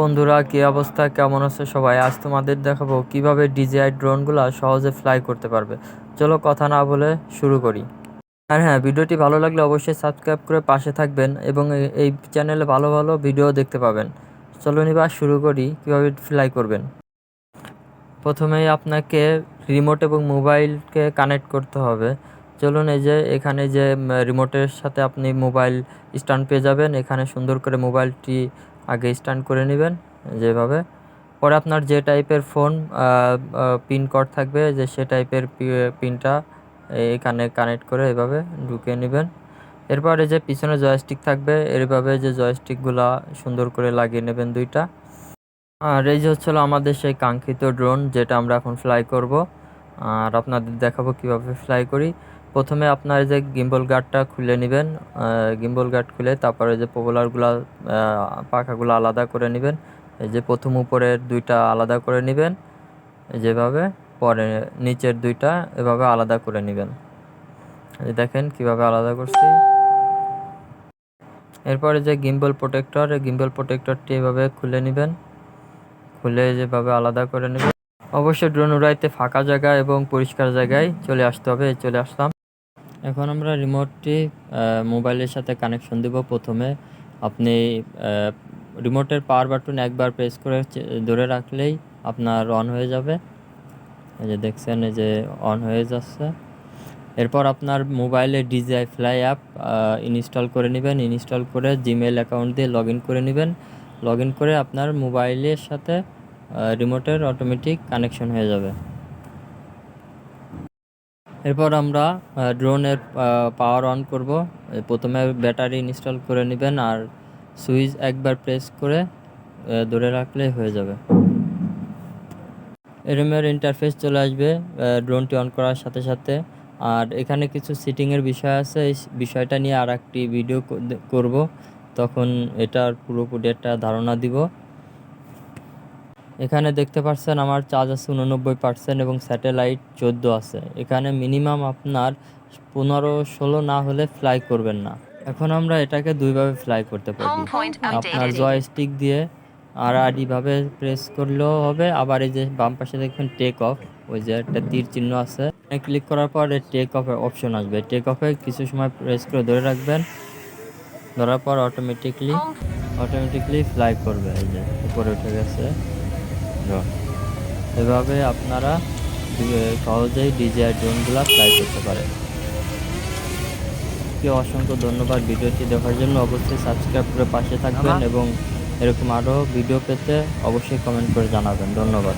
বন্ধুরা, কি অবস্থা? কেমন আছে সবাই? আজ তোমাদের দেখাবো কীভাবে ডিজিআই ড্রোনগুলো সহজে ফ্লাই করতে পারবে। চলো কথা না বলে শুরু করি। আর হ্যাঁ ভিডিওটি ভালো লাগলে অবশ্যই সাবস্ক্রাইব করে পাশে থাকবেন এবং এই চ্যানেলে ভালো ভালো ভিডিও দেখতে পাবেন। চলো নিবা শুরু করি কীভাবে ফ্লাই করবেন। প্রথমেই আপনাকে রিমোট এবং মোবাইলকে কানেক্ট করতে হবে। চলুন এই যে এখানে যে রিমোটের সাথে আপনি মোবাইল স্ট্যান্ড পেয়ে যাবেন। এখানে সুন্দর করে মোবাইলটি আগে স্ট্যান্ড করে নেবেন, যেভাবে। পরে আপনার যে টাইপের ফোন পিন কোড থাকবে, যে সে টাইপের পিনটা এখানে কানেক্ট করে এভাবে ঢুকিয়ে নেবেন। এরপরে যে পিছনে জয়স্টিক থাকবে, এভাবে যে জয়স্টিকগুলা সুন্দর করে লাগিয়ে নেবেন দুইটা। আর এই যে হচ্ছিল আমাদের সেই কাঙ্ক্ষিত ড্রোন যেটা আমরা এখন ফ্লাই করব। আর আপনাদের দেখাবো কীভাবে ফ্লাই করি। প্রথমে আপনার যে গিম্বল গার্ডটা খুলে নেবেন গিম্বল গার্ড খুলে তারপরে যে পপুলারগুলো পাখাগুলো আলাদা করে নেবেন। এই যে প্রথম উপরের দুইটা আলাদা করে নেবেন, যেভাবে পরে নিচের দুইটা এভাবে আলাদা করে নেবেন। দেখেন কীভাবে আলাদা করছি। এরপরে যে গিম্বল প্রোটেক্টর গিম্বল প্রোটেক্টরটি এভাবে খুলে নেবেন, খুলে যেভাবে আলাদা করে নেবেন। অবশ্যই ড্রোন উড়াইতে ফাঁকা জায়গা এবং পরিষ্কার জায়গায় চলে আসতে হবে চলে আসলাম। এখন আমরা রিমোটটি মোবাইলের সাথে কানেকশন দেব প্রথমে। আপনি রিমোটের পাওয়ার বাটন একবার প্রেস করে ধরে রাখলেই আপনার অন হয়ে যাবে। এই যে দেখছেন, এই যে অন হয়ে যাচ্ছে। এরপর আপনার মোবাইলে ডিজিআই ফ্লাই অ্যাপ ইনস্টল করে নেবেন। ইনস্টল করে জিমেল অ্যাকাউন্ট দিয়ে লগ করে নেবেন। লগ করে আপনার মোবাইলের সাথে রিমোটের অটোমেটিক কানেকশন হয়ে যাবে। এরপর আমরা ড্রোনের পাওয়ার অন করব। প্রথমে ব্যাটারি ইনস্টল করে নেবেন আর সুইচ একবার প্রেস করে ধরে রাখলেই হয়ে যাবে। এরমের ইন্টারফেস চলে আসবে ড্রোনটি অন করার সাথে সাথে। আর এখানে কিছু সিটিংয়ের বিষয় আছে, এই বিষয়টা নিয়ে আর একটি ভিডিও করব। তখন এটার পুরোপুরি একটা ধারণা দিব। এখানে দেখতে পাচ্ছেন আমার চার্জ আছে উননব্বই পার্সেন্ট এবং স্যাটেলাইট চোদ্দ আছে। এখানে মিনিমাম আপনার পনেরো ষোলো না হলে ফ্লাই করবেন না। এখন আমরা এটাকে দুইভাবে ফ্লাই করতে পারি। আপনার. জয়স্টিক দিয়ে আর আড়িভাবে প্রেস করলেও হবে আবার এই যে বাম পাশে দেখবেন টেক অফ ওই যে একটা তীর চিহ্ন আছে। ক্লিক করার পর টেক অফ অপশন আসবে। টেক অফে কিছু সময় প্রেস করে ধরে রাখবেন। ধরার পর অটোমেটিকলি অটোমেটিকলি ফ্লাই করবে। এই যে উপরে উঠে গেছে। এভাবে আপনারা সহজেই ডিজিআই ড্রোনগুলো ফ্লাই করতে পারেন। কি অসংখ্য ধন্যবাদ ভিডিওটি দেখার জন্য। অবশ্যই সাবস্ক্রাইব করে পাশে থাকবেন এবং এরকম আরও ভিডিও পেতে অবশ্যই কমেন্ট করে জানাবেন। ধন্যবাদ।